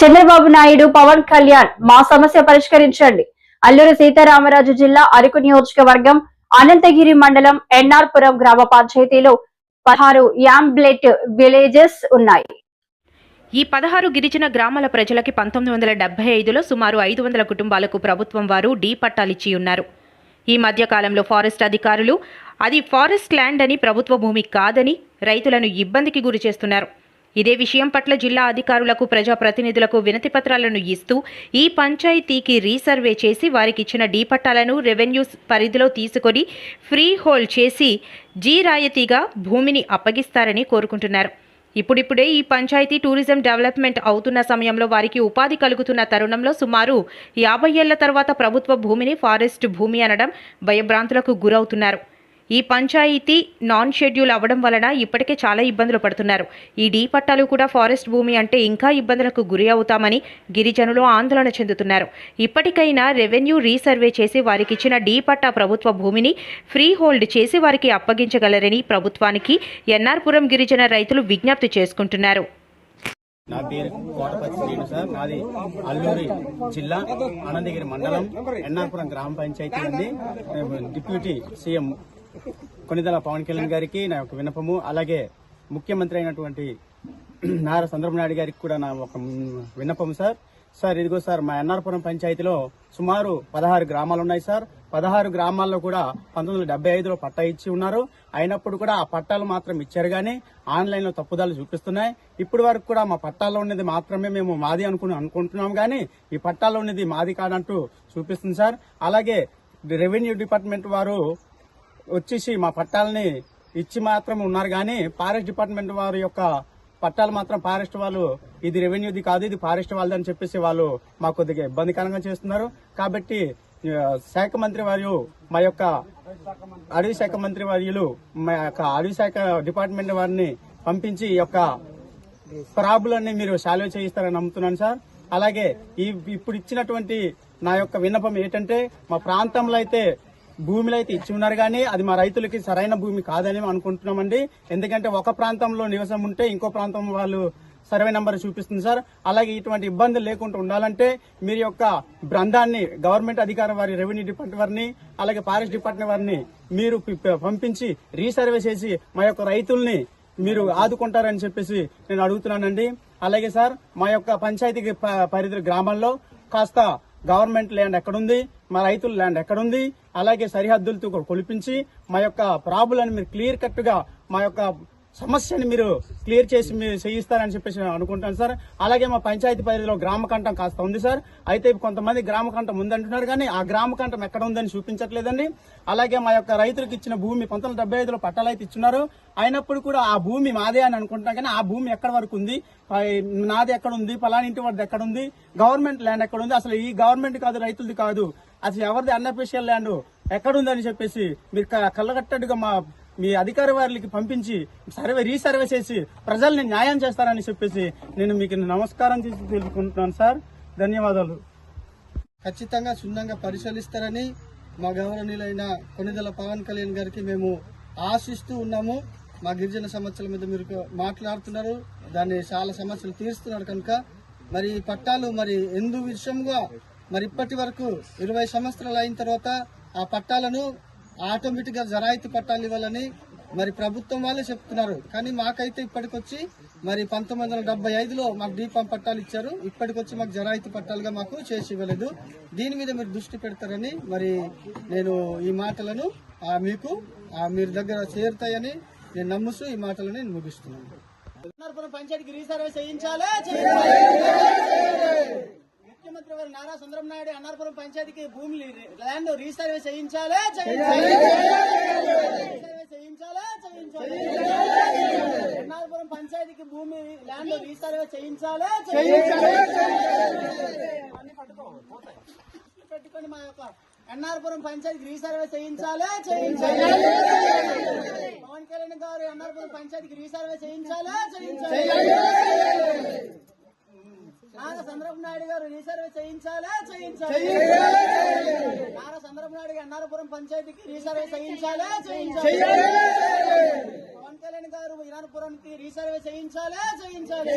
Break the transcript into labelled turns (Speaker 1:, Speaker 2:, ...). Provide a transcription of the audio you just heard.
Speaker 1: చంద్రబాబు నాయుడు పవన్ కళ్యాణ్ మా సమస్య పరిష్కరించండి. అల్లూరు సీతారామరాజు జిల్లా అరకు నియోజకవర్గం అనంతగిరి మండలం ఎన్ఆర్పురం గ్రామ పంచాయతీలో పదహారు యాంబ్లెట్ విలేజెస్ ఉన్నాయి.
Speaker 2: ఈ పదహారు గిరిజన గ్రామాల ప్రజలకి పంతొమ్మిది వందల డెబ్బై ఐదులో సుమారు ఐదు వందల కుటుంబాలకు ప్రభుత్వం వారు డీ పట్టాలిచ్చి ఉన్నారు. ఈ మధ్య కాలంలో ఫారెస్ట్ అధికారులు అది ఫారెస్ట్ ల్యాండ్ అని ప్రభుత్వ భూమి కాదని రైతులను ఇబ్బందికి గురి చేస్తున్నారు. ఇదే విషయం పట్ల జిల్లా అధికారులకు ప్రజాప్రతినిధులకు వినతి పత్రాలను ఇస్తూ ఈ పంచాయతీకి రీసర్వే చేసి వారికి ఇచ్చిన డీ పట్టాలను రెవెన్యూ పరిధిలో తీసుకొని ఫ్రీ హోల్డ్ చేసి జీ రాయితీగా భూమిని అప్పగిస్తారని కోరుకుంటున్నారు. ఇప్పుడిప్పుడే ఈ పంచాయతీ టూరిజం డెవలప్మెంట్ అవుతున్న సమయంలో వారికి ఉపాధి కలుగుతున్న తరుణంలో సుమారు యాభై ఏళ్ళ తర్వాత ప్రభుత్వ భూమిని ఫారెస్ట్ భూమి అనడం భయభ్రాంతులకు గురవుతున్నారు. ఈ పంచాయతీ నాన్ షెడ్యూల్ అవ్వడం వలన ఇప్పటికే చాలా ఇబ్బందులు పడుతున్నారు. ఈ డీ పట్టాలు కూడా ఫారెస్ట్ భూమి అంటే ఇంకా ఇబ్బందులకు గురి అవుతామని గిరిజనులు ఆందోళన చెందుతున్నారు. ఇప్పటికైనా రెవెన్యూ రీసర్వే చేసి వారికి ఇచ్చిన డీ పట్టా ప్రభుత్వ భూమిని ఫ్రీ హోల్డ్ చేసి వారికి అప్పగించగలరని ప్రభుత్వానికి ఎన్ఆర్పురం గిరిజన రైతులు విజ్ఞప్తి చేసుకుంటున్నారు.
Speaker 3: నా పేరు కోటపతి శ్రీను సార్. నాది అల్లూరి జిల్లా అనంతగిరి మండలం ఎన్ఆర్పురం గ్రామ పంచాయతీ ఉంది డిప్యూటీ సీఎం కొనిదల పవన్ కళ్యాణ్ గారికి నా యొక్క వినపము అలాగే ముఖ్యమంత్రి అయినటువంటి నారా చంద్రబాబు నాయుడు గారికి కూడా నా ఒక విన్నపం సార్. సార్ ఇదిగో సార్ మా ఎన్ఆర్పురం పంచాయతీలో సుమారు పదహారు గ్రామాలు ఉన్నాయి సార్. పదహారు గ్రామాల్లో కూడా పంతొమ్మిది వందల ఐదులో పట్టా ఇచ్చి ఉన్నారు. అయినప్పుడు కూడా ఆ పట్టాలు మాత్రం ఇచ్చారు కానీ ఆన్లైన్లో తప్పుదాలు చూపిస్తున్నాయి. ఇప్పటి వరకు కూడా మా పట్టాల్లో ఉన్నది మాత్రమే మేము మాది అనుకుని అనుకుంటున్నాం కానీ ఈ పట్టాల్లో ఉన్నది మాది కాదంటూ చూపిస్తుంది సార్. అలాగే రెవెన్యూ డిపార్ట్మెంట్ వారు వచ్చేసి మా పట్టాలని ఇచ్చి మాత్రం ఉన్నారు కానీ ఫారెస్ట్ డిపార్ట్మెంట్ వారి యొక్క పట్టాలు మాత్రం ఫారెస్ట్ వాళ్ళు ఇది రెవెన్యూది కాదు ఇది ఫారెస్ట్ వాళ్ళది అని చెప్పేసి వాళ్ళు మాకు కొద్దిగా ఇబ్బందికరంగా చేస్తున్నారు. కాబట్టి శాఖ మంత్రి వారు మా యొక్క అడవి శాఖ మంత్రి వర్యులు మా యొక్క అడవి శాఖ డిపార్ట్మెంట్ వారిని పంపించి ఈ యొక్క ప్రాబ్లమ్ని మీరు సాల్వ్ చేయిస్తారని నమ్ముతున్నాను సార్. అలాగే ఈ ఇప్పుడు ఇచ్చినటువంటి నా యొక్క విన్నపం ఏంటంటే మా ప్రాంతంలో అయితే భూమిలో అయితే ఇచ్చి ఉన్నారు కానీ అది మా రైతులకి సరైన భూమి కాదని అనుకుంటున్నామండి. ఎందుకంటే ఒక ప్రాంతంలో నివసం ఉంటే ఇంకో ప్రాంతం వాళ్ళు సర్వే నెంబర్ చూపిస్తుంది సార్. అలాగే ఇటువంటి ఇబ్బందులు లేకుండా ఉండాలంటే మీరు యొక్క బృందాన్ని గవర్నమెంట్ అధికారి వారి రెవెన్యూ డిపార్ట్మెంట్ వారిని అలాగే ఫారెస్ట్ డిపార్ట్మెంట్ వారిని మీరు పంపించి రీసర్వే చేసి మా యొక్క రైతుల్ని మీరు ఆదుకుంటారని చెప్పేసి నేను అడుగుతున్నానండి. అలాగే సార్ మా యొక్క పంచాయతీ ప- పరిధి గ్రామాల్లో కాస్త గవర్నమెంట్ ల్యాండ్ ఎక్కడుంది? మా రైతుల ల్యాండ్ ఎక్కడుంది? అలాగే సరిహద్దులతో కొలిపించి మా యొక్క ప్రాబ్లం మీరు క్లియర్ కట్గా మా యొక్క సమస్యని మీరు క్లియర్ చేసి మీరు చేయిస్తారని చెప్పేసి నేను అనుకుంటాను సార్. అలాగే మా పంచాయతీ పరిధిలో గ్రామ కంఠం కాస్త ఉంది సార్. అయితే కొంతమంది గ్రామ కంఠం ఉందంటున్నారు కానీ ఆ గ్రామ కంఠం ఎక్కడ ఉందని చూపించట్లేదండి. అలాగే మా యొక్క రైతులకు ఇచ్చిన భూమి పంతొమ్మిది డెబ్బై ఐదులో పట్టాలు అయితే ఇచ్చున్నారు. అయినప్పుడు కూడా ఆ భూమి మాదే అని అనుకుంటున్నాం కానీ ఆ భూమి ఎక్కడ వరకు ఉంది? నాది ఎక్కడ ఉంది పలాని ఇంటి వాడిది ఎక్కడ ఉంది గవర్నమెంట్ ల్యాండ్ ఎక్కడ ఉంది అసలు ఈ గవర్నమెంట్ కాదు రైతులది కాదు. అసలు ఎవరిది అన్అఫీషియల్ ల్యాండ్? ఎక్కడుందని చెప్పేసి మీరు క- మా మీ అధికారి వారికి పంపించి సర్వే రీసర్వే చేసి ప్రజల్ని న్యాయం చేస్తారని చెప్పేసి నేను మీకు నమస్కారం చేసి తెలుసుకుంటున్నాను సార్. ధన్యవాదాలు.
Speaker 4: ఖచ్చితంగా సున్నంగా పరిశీలిస్తారని మా గౌరవనీయులైన కొనిదల పవన్ కళ్యాణ్ గారికి మేము ఆశిస్తూ ఉన్నాము. మా గిరిజన సమస్యల మీద మీరు మాట్లాడుతున్నారు. దాన్ని చాలా సమస్యలు తీరుస్తున్నారు కనుక. మరి పట్టాలు మరి ఎందు విషయంగా మరి ఇప్పటి వరకు ఇరవై సంవత్సరాలు అయిన తర్వాత ఆ పట్టాలను ఆటోమేటిక్గా జరాయితీ పట్టాలు ఇవ్వాలని మరి ప్రభుత్వం వాళ్ళే చెప్తున్నారు. కానీ మాకైతే ఇప్పటికొచ్చి మరి పంతొమ్మిది వందల డెబ్బై ఐదులో మాకు దీపం పట్టాలు ఇచ్చారు. ఇప్పటికొచ్చి మాకు జరాయితీ పట్టాలుగా మాకు చేసి ఇవ్వలేదు. దీని మీద మీరు దృష్టి పెడతారని మరి నేను ఈ మాటలను మీకు మీరు దగ్గర చేరుతాయని నేను నమ్ముస్తూ ఈ మాటలను నేను ముగిస్తున్నాను.
Speaker 3: పంచాయతీకి రీసర్వే చేయించాలి? ముఖ్యమంత్రి వారు నారా చంద్రబాబు నాయుడు అన్నారపురం పంచాయతీకి భూమి ల్యాండ్ రీసర్వే చేయించాలి రీసర్వే చేయించాలి చేయించాలి? అన్నారపురం పంచాయతీకి భూమి ల్యాండ్ రీసర్వే చేయించాలి అన్ని పట్టుకో పోతాయి. పెట్టుకొని మా యొక్క ఎన్ఆర్పురం పంచాయతీకి రీసర్వే చేయించాలి చేయించాలి? పవన్ కళ్యాణ్ గారు ఎన్ఆర్పురం పంచాయతీకి రీసర్వే చేయించాలి చేయించాలి నారా గారు రీసర్వే చేయించాలా చేయించాలి. నారా చంద్రబాబు నాయుడు అన్నారపురం పంచాయతీకి రీసర్వే చేయించాలా చేయించాలి. పవన్ కళ్యాణ్ గారు ఇనారపురంకి రీసర్వే చేయించాలా చేయించాలి.